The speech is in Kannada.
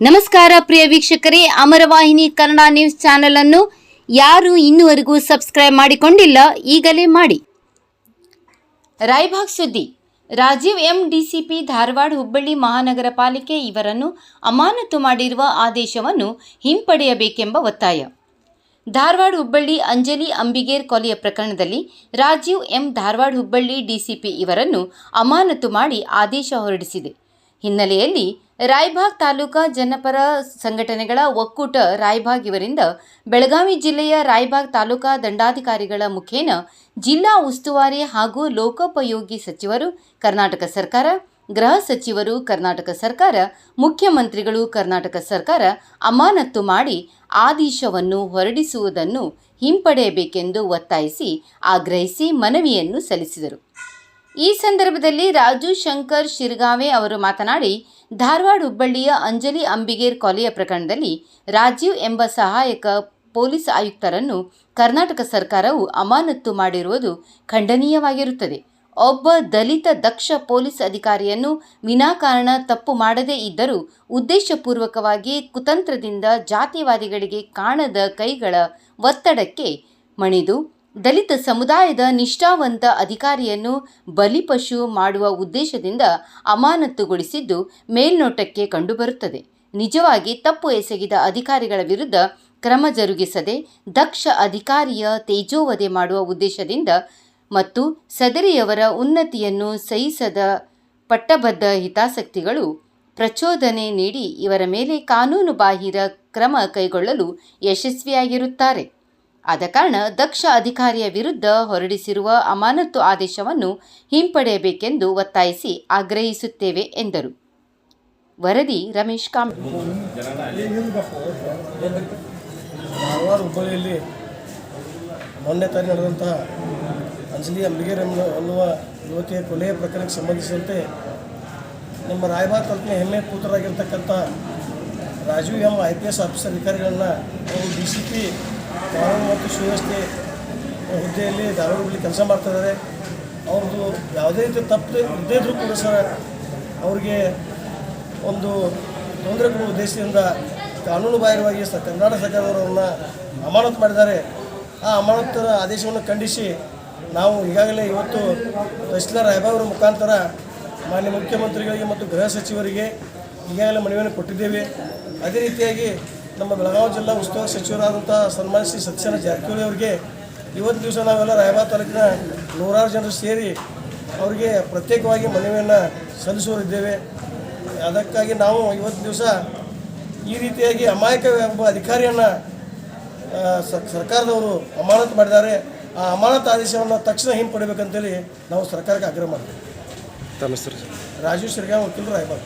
ನಮಸ್ಕಾರ ಪ್ರಿಯ ವೀಕ್ಷಕರೇ, ಅಮರವಾಹಿನಿ ಕನ್ನಡ ನ್ಯೂಸ್ ಚಾನೆಲ್ ಅನ್ನು ಯಾರು ಇನ್ನುವರೆಗೂ ಸಬ್ಸ್ಕ್ರೈಬ್ ಮಾಡಿಕೊಂಡಿಲ್ಲ, ಈಗಲೇ ಮಾಡಿ. ರಾಯಭಾಗ್ ಸುದ್ದಿ. ರಾಜೀವ್ ಎಂ ಡಿಸಿಪಿ ಧಾರವಾಡ ಹುಬ್ಬಳ್ಳಿ ಮಹಾನಗರ ಪಾಲಿಕೆ ಇವರನ್ನು ಅಮಾನತು ಮಾಡಿರುವ ಆದೇಶವನ್ನು ಹಿಂಪಡೆಯಬೇಕೆಂಬ ಒತ್ತಾಯ. ಧಾರವಾಡ ಹುಬ್ಬಳ್ಳಿ ಅಂಜಲಿ ಅಂಬಿಗೇರ್ ಕೊಲೆಯ ಪ್ರಕರಣದಲ್ಲಿ ರಾಜೀವ್ ಎಂ ಧಾರವಾಡ ಹುಬ್ಬಳ್ಳಿ ಡಿಸಿಪಿ ಇವರನ್ನು ಅಮಾನತು ಮಾಡಿ ಆದೇಶ ಹೊರಡಿಸಿದೆ. ಹಿನ್ನೆಲೆಯಲ್ಲಿ ರಾಯಭಾಗ್ ತಾಲೂಕಾ ಜನಪರ ಸಂಘಟನೆಗಳ ಒಕ್ಕೂಟ ರಾಯ್ಭಾಗ್ ಇವರಿಂದ ಬೆಳಗಾವಿ ಜಿಲ್ಲೆಯ ರಾಯ್ಬಾಗ್ ತಾಲೂಕಾ ದಂಡಾಧಿಕಾರಿಗಳ ಮುಖೇನ ಜಿಲ್ಲಾ ಉಸ್ತುವಾರಿ ಹಾಗೂ ಲೋಕೋಪಯೋಗಿ ಸಚಿವರು ಕರ್ನಾಟಕ ಸರ್ಕಾರ, ಗೃಹ ಸಚಿವರು ಕರ್ನಾಟಕ ಸರ್ಕಾರ, ಮುಖ್ಯಮಂತ್ರಿಗಳು ಕರ್ನಾಟಕ ಸರ್ಕಾರ ಅಮಾನತ್ತು ಮಾಡಿ ಆದೇಶವನ್ನು ಹೊರಡಿಸುವುದನ್ನು ಹಿಂಪಡೆಯಬೇಕೆಂದು ಒತ್ತಾಯಿಸಿ ಆಗ್ರಹಿಸಿ ಮನವಿಯನ್ನು ಸಲ್ಲಿಸಿದರು. ಈ ಸಂದರ್ಭದಲ್ಲಿ ರಾಜು ಶಂಕರ್ ಶಿರ್ಗಾವೆ ಅವರು ಮಾತನಾಡಿ ಧಾರವಾಡ ಹುಬ್ಬಳ್ಳಿಯ ಅಂಜಲಿ ಅಂಬಿಗೇರ್ ಕೊಲೆಯ ಪ್ರಕರಣದಲ್ಲಿ ರಾಜೀವ್ ಎಂಬ ಸಹಾಯಕ ಪೊಲೀಸ್ ಆಯುಕ್ತರನ್ನು ಕರ್ನಾಟಕ ಸರ್ಕಾರವು ಅಮಾನತ್ತು ಮಾಡಿರುವುದು ಖಂಡನೀಯವಾಗಿರುತ್ತದೆ. ಒಬ್ಬ ದಲಿತ ದಕ್ಷ ಪೊಲೀಸ್ ಅಧಿಕಾರಿಯನ್ನು ವಿನಾಕಾರಣ ತಪ್ಪು ಮಾಡದೇ ಇದ್ದರೂ ಉದ್ದೇಶಪೂರ್ವಕವಾಗಿ ಕುತಂತ್ರದಿಂದ ಜಾತಿವಾದಿಗಳಿಗೆ ಕಾಣದ ಕೈಗಳ ಒತ್ತಡಕ್ಕೆ ಮಣಿದು ದಲಿತ ಸಮುದಾಯದ ನಿಷ್ಠಾವಂತ ಅಧಿಕಾರಿಯನ್ನು ಬಲಿಪಶು ಮಾಡುವ ಉದ್ದೇಶದಿಂದ ಅಮಾನತುಗೊಳಿಸಿದ್ದು ಮೇಲ್ನೋಟಕ್ಕೆ ಕಂಡುಬರುತ್ತದೆ. ನಿಜವಾಗಿ ತಪ್ಪು ಎಸಗಿದ ಅಧಿಕಾರಿಗಳ ವಿರುದ್ಧ ಕ್ರಮ ಜರುಗಿಸದೆ ದಕ್ಷ ಅಧಿಕಾರಿಯ ತೇಜೋವಧೆ ಮಾಡುವ ಉದ್ದೇಶದಿಂದ ಮತ್ತು ಸದರಿಯವರ ಉನ್ನತಿಯನ್ನು ಸಹಿಸದ ಪಟ್ಟಬದ್ಧ ಹಿತಾಸಕ್ತಿಗಳು ಪ್ರಚೋದನೆ ನೀಡಿ ಇವರ ಮೇಲೆ ಕಾನೂನುಬಾಹಿರ ಕ್ರಮ ಕೈಗೊಳ್ಳಲು ಯಶಸ್ವಿಯಾಗಿರುತ್ತಾರೆ. ಆದ ಕಾರಣ ದಕ್ಷ ಅಧಿಕಾರಿಯ ವಿರುದ್ಧ ಹೊರಡಿಸಿರುವ ಅಮಾನತು ಆದೇಶವನ್ನು ಹಿಂಪಡೆಯಬೇಕೆಂದು ಒತ್ತಾಯಿಸಿ ಆಗ್ರಹಿಸುತ್ತೇವೆ ಎಂದರು. ವರದಿ ರಮೇಶ್ ಕಾಂಬ್ ಹುಬ್ಬಳ್ಳಿಯಲ್ಲಿ ಮೊನ್ನೆ ತಾನೇ ನಡೆದಂತಹ ಅಂಜಲಿ ಅಂಬಿಗೇರ್ ಯುವತಿಯ ಕೊಲೆಯ ಪ್ರಕರಣಕ್ಕೆ ಸಂಬಂಧಿಸಿದಂತೆ ನಮ್ಮ ರಾಯಬಾಗ್ ತಾಲೂಕಿನ ಹೆಮ್ಮೆ ಪುತ್ರರಾಗಿರ್ತಕ್ಕಂಥ Rajeev M I P S officer ಅಧಿಕಾರಿಗಳನ್ನು ಡಿ ಸಿ ಪಿ ಕಾನೂನು ಮತ್ತು ಸುವ್ಯವಸ್ಥೆ ಹುದ್ದೆಯಲ್ಲಿ ಧಾರವಾಡದಲ್ಲಿ ಕೆಲಸ ಮಾಡ್ತಾ ಇದ್ದಾರೆ. ಅವ್ರದ್ದು ಯಾವುದೇ ರೀತಿ ತಪ್ಪು ಇದ್ದೇ ಇದ್ರೂ ಕೂಡ ಸರ್ ಅವ್ರಿಗೆ ಒಂದು ತೊಂದರೆ ಕೊಡುವ ಉದ್ದೇಶದಿಂದ ಕಾನೂನು ಬಾಹಿರವಾಗಿ ಸ ಕರ್ನಾಟಕ ಸರ್ಕಾರದವರನ್ನು ಅಮಾನತು ಮಾಡಿದ್ದಾರೆ. ಆ ಅಮಾನತರ ಆದೇಶವನ್ನು ಖಂಡಿಸಿ ನಾವು ಈಗಾಗಲೇ ಇವತ್ತು ತಹಸೀಲ್ದಾರ್ ರಾಯಬಾವರ ಮುಖಾಂತರ ಮಾನ್ಯ ಮುಖ್ಯಮಂತ್ರಿಗಳಿಗೆ ಮತ್ತು ಗೃಹ ಸಚಿವರಿಗೆ ಈಗಾಗಲೇ ಮನವಿಯನ್ನು ಕೊಟ್ಟಿದ್ದೇವೆ. ಅದೇ ರೀತಿಯಾಗಿ ನಮ್ಮ ಬೆಳಗಾವಿ ಜಿಲ್ಲಾ ಉಸ್ತುವಾರಿ ಸಚಿವರಾದಂಥ ಸನ್ಮಾನ ಶ್ರೀ ಸತ್ಯನ ಜಾರಕಿಹೊಳಿ ಅವರಿಗೆ ಇವತ್ತು ದಿವಸ ನಾವೆಲ್ಲ ರಾಯಬಾಗ್ ತಾಲೂಕಿನ ನೂರಾರು ಜನರು ಸೇರಿ ಅವರಿಗೆ ಪ್ರತ್ಯೇಕವಾಗಿ ಮನವಿಯನ್ನು ಸಲ್ಲಿಸುವರಿದ್ದೇವೆ ಅದಕ್ಕಾಗಿ ನಾವು ಇವತ್ತು ದಿವಸ ಈ ರೀತಿಯಾಗಿ ಅಮಾಯಕ ಎಂಬ ಅಧಿಕಾರಿಯನ್ನು ಸರ್ಕಾರದವರು ಅಮಾನತು ಮಾಡಿದ್ದಾರೆ. ಆ ಅಮಾನತ್ ಆದೇಶವನ್ನು ತಕ್ಷಣ ಹಿಂಪಡಿಬೇಕಂತೇಳಿ ನಾವು ಸರ್ಕಾರಕ್ಕೆ ಆಗ್ರಹ ಮಾಡ್ತೀವಿ. ರಾಜೀವ್ ಶಿರ್ಗಾ ವಕೀಲರು ರಾಯಬಾಗ್